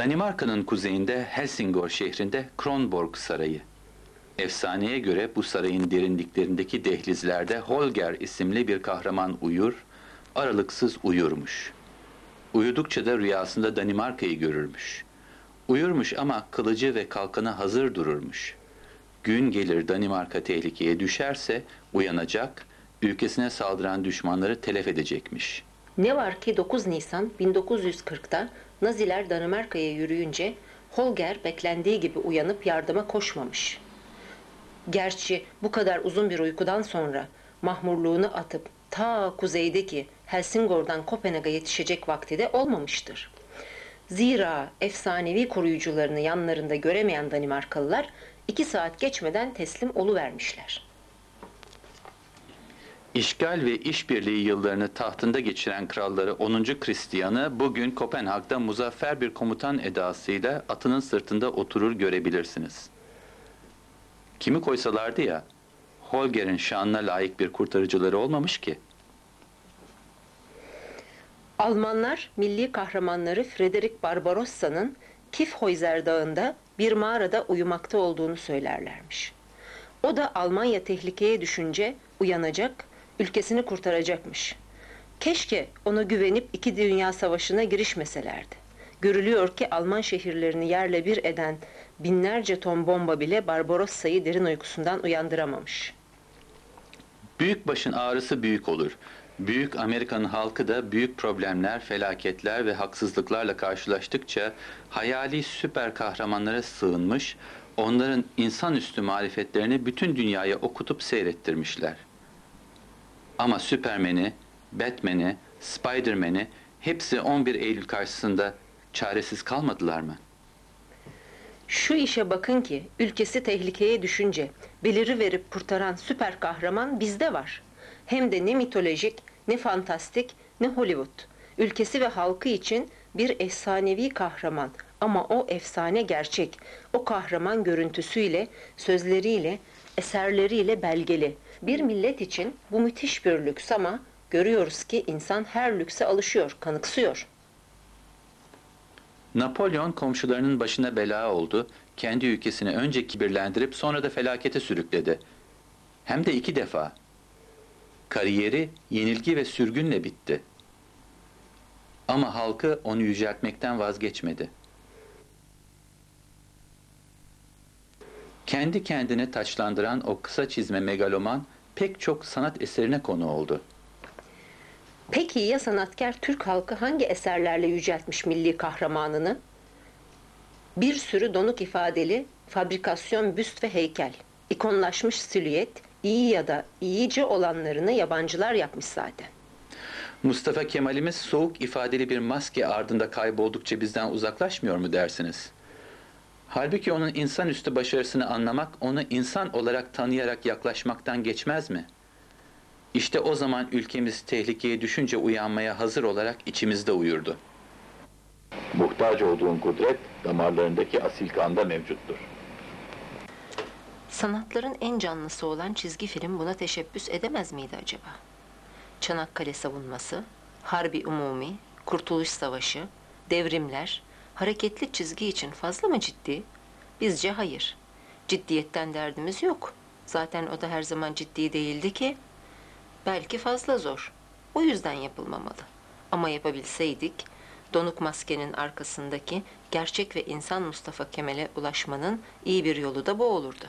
Danimarka'nın kuzeyinde Helsingor şehrinde Kronborg Sarayı. Efsaneye göre bu sarayın derinliklerindeki dehlizlerde Holger isimli bir kahraman uyur, aralıksız uyurmuş. Uyudukça da rüyasında Danimarka'yı görürmüş. Uyurmuş ama kılıcı ve kalkanı hazır dururmuş. Gün gelir Danimarka tehlikeye düşerse uyanacak, ülkesine saldıran düşmanları telef edecekmiş. Ne var ki 9 Nisan 1940'ta Naziler Danimarka'ya yürüyünce Holger beklendiği gibi uyanıp yardıma koşmamış. Gerçi bu kadar uzun bir uykudan sonra mahmurluğunu atıp ta kuzeydeki Helsingor'dan Kopenhag'a yetişecek vakti de olmamıştır. Zira efsanevi koruyucularını yanlarında göremeyen Danimarkalılar iki saat geçmeden teslim oluvermişler. İşgal ve işbirliği yıllarını tahtında geçiren kralları 10. Kristiyan'ı bugün Kopenhag'da muzaffer bir komutan edasıyla atının sırtında oturur görebilirsiniz. Kimi koysalardı ya, Holger'in şanına layık bir kurtarıcıları olmamış ki. Almanlar milli kahramanları Frederick Barbarossa'nın Kifhäuser Dağı'nda bir mağarada uyumakta olduğunu söylerlermiş. O da Almanya tehlikeye düşünce uyanacak, ülkesini kurtaracakmış. Keşke ona güvenip iki dünya savaşına girişmeselerdi. Görülüyor ki Alman şehirlerini yerle bir eden binlerce ton bomba bile Barbarossa'yı derin uykusundan uyandıramamış. Büyük başın ağrısı büyük olur. Büyük Amerika'nın halkı da büyük problemler, felaketler ve haksızlıklarla karşılaştıkça hayali süper kahramanlara sığınmış, onların insanüstü marifetlerini bütün dünyaya okutup seyrettirmişler. Ama Süpermen'i, Batman'i, Spiderman'i hepsi 11 Eylül karşısında çaresiz kalmadılar mı? Şu işe bakın ki ülkesi tehlikeye düşünce beliri verip kurtaran süper kahraman bizde var. Hem de ne mitolojik, ne fantastik, ne Hollywood. Ülkesi ve halkı için bir efsanevi kahraman ama o efsane gerçek. O kahraman görüntüsüyle, sözleriyle, eserleriyle belgeli. Bir millet için bu müthiş bir lüks ama görüyoruz ki insan her lükse alışıyor, kanıksıyor. Napolyon komşularının başına bela oldu, kendi ülkesini önce kibirlendirip sonra da felakete sürükledi. Hem de iki defa. Kariyeri yenilgi ve sürgünle bitti. Ama halkı onu yüceltmekten vazgeçmedi. Kendi kendine taçlandıran o kısa çizme megaloman pek çok sanat eserine konu oldu. Peki ya sanatkar Türk halkı hangi eserlerle yüceltmiş milli kahramanını? Bir sürü donuk ifadeli fabrikasyon büst ve heykel, ikonlaşmış silüet, iyi ya da iyice olanlarını yabancılar yapmış zaten. Mustafa Kemal'imiz soğuk ifadeli bir maske ardında kayboldukça bizden uzaklaşmıyor mu dersiniz? Halbuki onun insanüstü başarısını anlamak, onu insan olarak tanıyarak yaklaşmaktan geçmez mi? İşte o zaman ülkemiz tehlikeye düşünce uyanmaya hazır olarak içimizde uyurdu. Muhtaç olduğun kudret damarlarındaki asil kanda mevcuttur. Sanatların en canlısı olan çizgi film buna teşebbüs edemez miydi acaba? Çanakkale savunması, Harbi Umumi, Kurtuluş Savaşı, devrimler, hareketli çizgi için fazla mı ciddi? Bizce hayır. Ciddiyetten derdimiz yok. Zaten o da her zaman ciddi değildi ki. Belki fazla zor. O yüzden yapılmamalı. Ama yapabilseydik, donuk maskenin arkasındaki gerçek ve insan Mustafa Kemal'e ulaşmanın iyi bir yolu da bu olurdu.